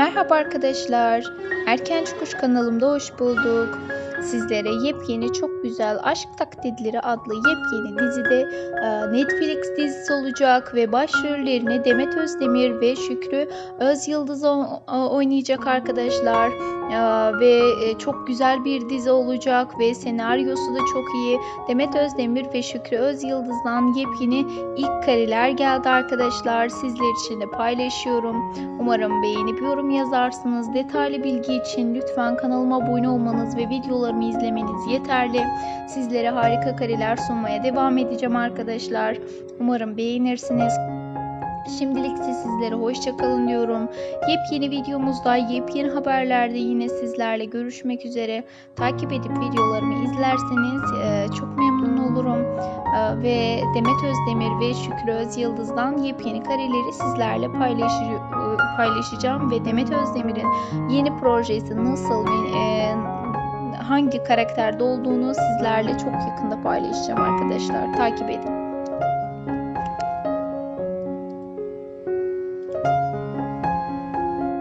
Merhaba arkadaşlar. Erken Çıkış kanalımda hoş bulduk. Sizlere yepyeni çok güzel Aşk Taklitleri adlı yepyeni dizide e, Netflix dizisi olacak ve başrollerini Demet Özdemir ve Şükrü Özyıldız oynayacak arkadaşlar. E, Ve e, çok güzel bir dizi olacak ve senaryosu da çok iyi. Demet Özdemir ve Şükrü Özyıldız'dan yepyeni ilk kareler geldi arkadaşlar. Sizler için de paylaşıyorum. Umarım beğenip yorum yazarsınız. Detaylı bilgi için lütfen kanalıma abone olmanız ve videolarımı izlemeniz yeterli. Sizlere harika kareler sunmaya devam edeceğim arkadaşlar. Umarım beğenirsiniz. Şimdilik ise sizlere hoşçakalın diyorum. Yepyeni videomuzda, yepyeni haberlerde yine sizlerle görüşmek üzere. Takip edip videolarımı izlerseniz e, çok memnun olurum. E, ve Demet Özdemir ve Şükrü Özyıldız'dan yepyeni kareleri sizlerle e, paylaşacağım. Ve Demet Özdemir'in yeni projesi nasıl hangi karakterde olduğunu sizlerle çok yakında paylaşacağım arkadaşlar. Takip edin.